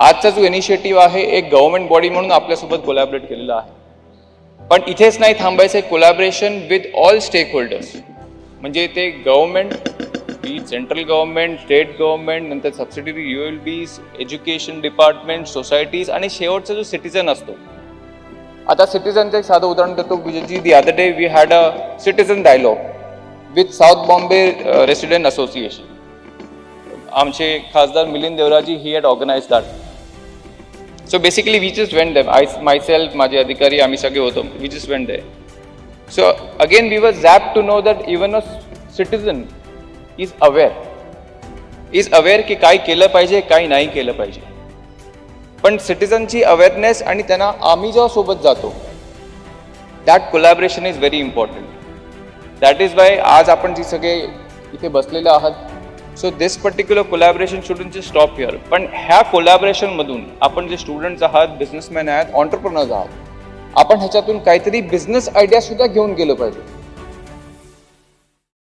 आजचा जो इनिशिएटिव्ह आहे एक गव्हर्नमेंट बॉडी म्हणून आपल्यासोबत कोलॅबरेट केलेला आहे. पण इथेच नाही थांबायचं आहे collaboration with all stakeholders म्हणजे ते government B central government state government नंतर subsidiary U L Bs education department societies आणि शेवटचा जो सिटिझन असतो. आता सिटिझनचं एक साधं उदाहरण देतो Vijay ji the other day we had a citizen dialogue with south Bombay resident association आमचे खासदार Milind Deora ji he had organise that so basically we just went them I myself माझे अधिकारी आम्ही सगळे होतो we just went there so again we was zap to know that even a citizen is aware is aware की काय केलं पाहिजे काय नाही केलं पाहिजे. पण सिटिझनची अवेअरनेस आणि त्यांना आम्ही जेव्हा सोबत जातो that collaboration is very important that is why आज आपण जी सगळे इथे बसलेले आहात so this particular collaboration shouldn't जे स्टॉप हिअर पण ह्या कोलॅबरेशनमधून आपण जे स्टुडंट्स आहात बिझनेसमॅन आहात ऑन्टरप्रनर्स आहात आपण ह्याच्यातून काहीतरी बिझनेस आयडिया सुद्धा घेऊन गेलो पाहिजे.